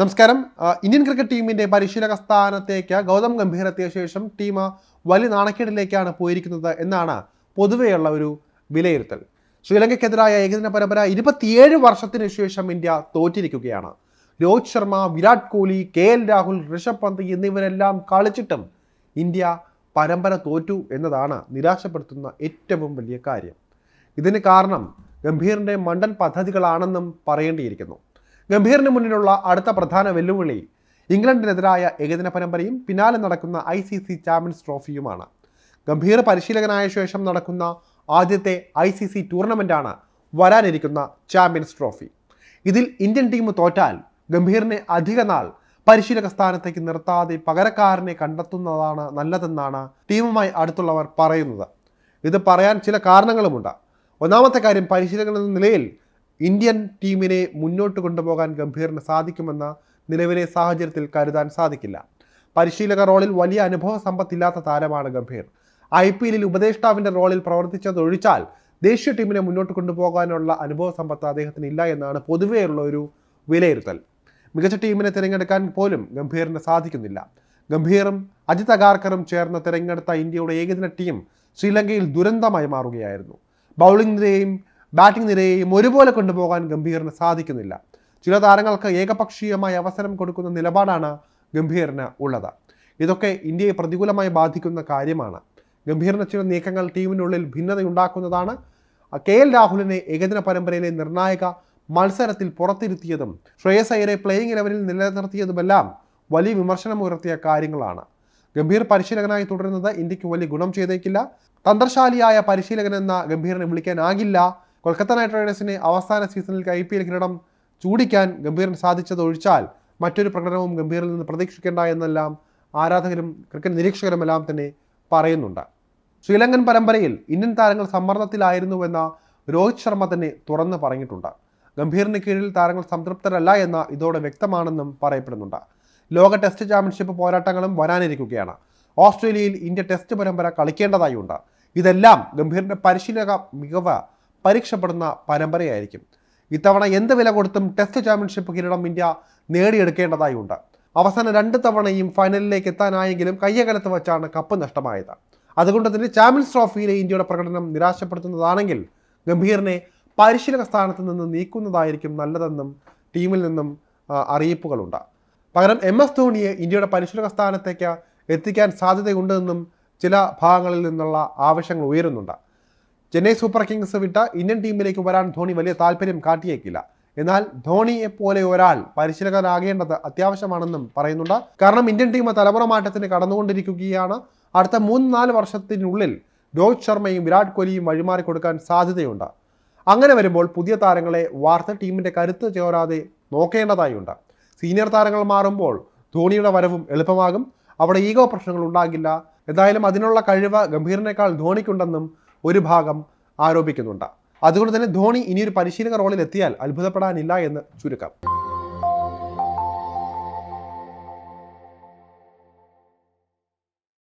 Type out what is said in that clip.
നമസ്കാരം. Indian cricket ടീമിന്റെ പരിശീലക സ്ഥാനത്തേക്ക് ഗൗതം ഗംഭീർ എത്തിയ ശേഷം ടീം വലിയ നാണക്കേടിലേക്കാണ് പോയിരിക്കുന്നത് എന്നാണ് പൊതുവെയുള്ള ഒരു വിലയിരുത്തൽ. ശ്രീലങ്കയ്ക്കെതിരായ ഏകദിന പരമ്പര ഇരുപത്തിയേഴ് വർഷത്തിന് ശേഷം ഇന്ത്യ തോറ്റിരിക്കുകയാണ്. രോഹിത് ശർമ്മ വിരാട് കോഹ്ലി കെ എൽ രാഹുൽ ഋഷഭ് പന്ത് എന്നിവരെല്ലാം കളിച്ചിട്ടും ഇന്ത്യ പരമ്പര തോറ്റു എന്നതാണ് നിരാശപ്പെടുത്തുന്ന ഏറ്റവും വലിയ കാര്യം. ഇതിന് കാരണം ഗംഭീറിന്റെ മണ്ടൻ പദ്ധതികളാണെന്നും പറയേണ്ടിയിരിക്കുന്നു. ഗംഭീറിന് മുന്നിലുള്ള അടുത്ത പ്രധാന വെല്ലുവിളി ഇംഗ്ലണ്ടിനെതിരായ ഏകദിന പരമ്പരയും പിന്നാലെ നടക്കുന്ന ഐ സി സി ചാമ്പ്യൻസ് ട്രോഫിയുമാണ്. ഗംഭീർ പരിശീലകനായ ശേഷം നടക്കുന്ന ആദ്യത്തെ ഐ സി സി ടൂർണമെന്റാണ് വരാനിരിക്കുന്ന ചാമ്പ്യൻസ് ട്രോഫി. ഇതിൽ ഇന്ത്യൻ ടീം തോറ്റാൽ ഗംഭീറിനെ അധിക നാൾ പരിശീലക സ്ഥാനത്തേക്ക് നിർത്താതെ പകരക്കാരനെ കണ്ടെത്തുന്നതാണ് നല്ലതെന്നാണ് ടീമുമായി അടുത്തുള്ളവർ പറയുന്നത്. ഇത് പറയാൻ ചില കാരണങ്ങളുമുണ്ട്. ഒന്നാമത്തെ കാര്യം പരിശീലകൻ എന്ന നിലയിൽ ഇന്ത്യൻ ടീമിനെ മുന്നോട്ട് കൊണ്ടുപോകാൻ ഗംഭീറിന് സാധിക്കുമെന്ന നിലവിലെ സാഹചര്യത്തിൽ കരുതാൻ സാധിക്കില്ല. പരിശീലക റോളിൽ വലിയ അനുഭവ സമ്പത്തില്ലാത്ത താരമാണ് ഗംഭീർ. ഐ പി എല്ലിൽ ഉപദേഷ്ടാവിന്റെ റോളിൽ പ്രവർത്തിച്ചതൊഴിച്ചാൽ ദേശീയ ടീമിനെ മുന്നോട്ട് കൊണ്ടുപോകാനുള്ള അനുഭവ സമ്പത്ത് അദ്ദേഹത്തിന് ഇല്ല എന്നാണ് പൊതുവെയുള്ള ഒരു വിലയിരുത്തൽ. മികച്ച ടീമിനെ തിരഞ്ഞെടുക്കാൻ പോലും ഗംഭീറിന് സാധിക്കുന്നില്ല. ഗംഭീറും അജിത് അഗാർക്കറും ചേർന്ന് തിരഞ്ഞെടുത്ത ഇന്ത്യയുടെ ഏകദിന ടീം ശ്രീലങ്കയിൽ ദുരന്തമായി മാറുകയായിരുന്നു. ബൗളിംഗ് നിരയെയും ബാറ്റിംഗ് നിരയെയും ഒരുപോലെ കൊണ്ടുപോകാൻ ഗംഭീറിന് സാധിക്കുന്നില്ല. ചില താരങ്ങൾക്ക് ഏകപക്ഷീയമായ അവസരം കൊടുക്കുന്ന നിലപാടാണ് ഗംഭീറിന് ഉള്ളത്. ഇതൊക്കെ ഇന്ത്യയെ പ്രതികൂലമായി ബാധിക്കുന്ന കാര്യമാണ്. ഗംഭീറിന് ചില നീക്കങ്ങൾ ടീമിനുള്ളിൽ ഭിന്നതയുണ്ടാക്കുന്നതാണ്. കെ എൽ രാഹുലിനെ ഏകദിന പരമ്പരയിലെ നിർണായക മത്സരത്തിൽ പുറത്തിരുത്തിയതും ശ്രേയസ് അയ്യരെ പ്ലേയിങ് ഇലവനിൽ നിലനിർത്തിയതുമെല്ലാം വലിയ വിമർശനമുയർത്തിയ കാര്യങ്ങളാണ്. ഗംഭീർ പരിശീലകനായി തുടരുന്നത് ഇന്ത്യയ്ക്ക് വലിയ ഗുണം ചെയ്തേക്കില്ല. തന്ത്രശാലിയായ പരിശീലകൻ എന്ന ഗംഭീറിനെ വിളിക്കാനാകില്ല. കൊൽക്കത്ത നൈറ്റ് റൈഡേഴ്സിന് അവസാന സീസണിൽ ഐ പി എൽ കിരീടം ചൂടിക്കാൻ ഗംഭീരൻ സാധിച്ചത് ഒഴിച്ചാൽ മറ്റൊരു പ്രകടനവും ഗംഭീരിൽ നിന്ന് പ്രതീക്ഷിക്കേണ്ട എന്നെല്ലാം ആരാധകരും ക്രിക്കറ്റ് നിരീക്ഷകരുമെല്ലാം തന്നെ പറയുന്നുണ്ട്. ശ്രീലങ്കൻ പരമ്പരയിൽ ഇന്ത്യൻ താരങ്ങൾ സമ്മർദ്ദത്തിലായിരുന്നുവെന്ന രോഹിത് ശർമ്മ തന്നെ തുറന്ന് പറഞ്ഞിട്ടുണ്ട്. ഗംഭീറിന് കീഴിൽ താരങ്ങൾ സംതൃപ്തരല്ല എന്ന ഇതോടെ വ്യക്തമാണെന്നും പറയപ്പെടുന്നുണ്ട്. ലോക ടെസ്റ്റ് ചാമ്പ്യൻഷിപ്പ് പോരാട്ടങ്ങളും വരാനിരിക്കുകയാണ്. ഓസ്ട്രേലിയയിൽ ഇന്ത്യ ടെസ്റ്റ് പരമ്പര കളിക്കേണ്ടതായുണ്ട്. ഇതെല്ലാം ഗംഭീറിന്റെ പരിശീലക മികവ് പരീക്ഷപ്പെടുന്ന പരമ്പരയായിരിക്കും. ഇത്തവണ എന്ത് വില കൊടുത്തും ടെസ്റ്റ് ചാമ്പ്യൻഷിപ്പ് കിരീടം ഇന്ത്യ നേടിയെടുക്കേണ്ടതായി ഉണ്ട് അവസാന രണ്ട് തവണയും ഫൈനലിലേക്ക് എത്താനായെങ്കിലും കയ്യകലത്ത് വെച്ചാണ് കപ്പ് നഷ്ടമായത്. അതുകൊണ്ട് തന്നെ ചാമ്പ്യൻസ് ട്രോഫിയിലെ ഇന്ത്യയുടെ പ്രകടനം നിരാശപ്പെടുത്തുന്നതാണെങ്കിൽ ഗംഭീറിനെ പരിശീലക സ്ഥാനത്ത് നിന്ന് നീക്കുന്നതായിരിക്കും നല്ലതെന്നും ടീമിൽ നിന്നും അറിയിപ്പുകളുണ്ട്. പകരം എം എസ് ധോണിയെ ഇന്ത്യയുടെ പരിശീലക സ്ഥാനത്തേക്ക് എത്തിക്കാൻ സാധ്യതയുണ്ടെന്നും ചില ഭാഗങ്ങളിൽ നിന്നുള്ള ആവശ്യങ്ങൾ ഉയരുന്നുണ്ട്. ചെന്നൈ സൂപ്പർ കിങ്സ് വിട്ട ഇന്ത്യൻ ടീമിലേക്ക് വരാൻ ധോണി വലിയ താല്പര്യം കാട്ടിയേക്കില്ല. എന്നാൽ ധോണിയെ പോലെ ഒരാൾ പരിശീലകനാകേണ്ടത് അത്യാവശ്യമാണെന്നും പറയുന്നുണ്ട്. കാരണം ഇന്ത്യൻ ടീം തലമുറ മാറ്റത്തിന് കടന്നുകൊണ്ടിരിക്കുകയാണ്. അടുത്ത മൂന്ന് നാല് വർഷത്തിനുള്ളിൽ രോഹിത് ശർമ്മയും വിരാട് കോഹ്ലിയും വഴിമാറി കൊടുക്കാൻ സാധ്യതയുണ്ട്. അങ്ങനെ വരുമ്പോൾ പുതിയ താരങ്ങളെ വാർത്ത ടീമിന്റെ കരുത്ത് ചേരാതെ നോക്കേണ്ടതായുണ്ട്. സീനിയർ താരങ്ങൾ മാറുമ്പോൾ ധോണിയുടെ വരവും എളുപ്പമാകും. അവിടെ ഈഗോ പ്രശ്നങ്ങൾ ഉണ്ടാകില്ല. എന്തായാലും അതിനുള്ള കഴിവ് ഗംഭീറിനേക്കാൾ ധോണിക്കുണ്ടെന്നും ഒരു ഭാഗം ആരോപിക്കുന്നുണ്ട്. അതുകൊണ്ട് തന്നെ ധോണി ഇനിയൊരു പരിശീലക റോളിൽ എത്തിയാൽ അത്ഭുതപ്പെടാനില്ല എന്ന് ചുരുക്കം.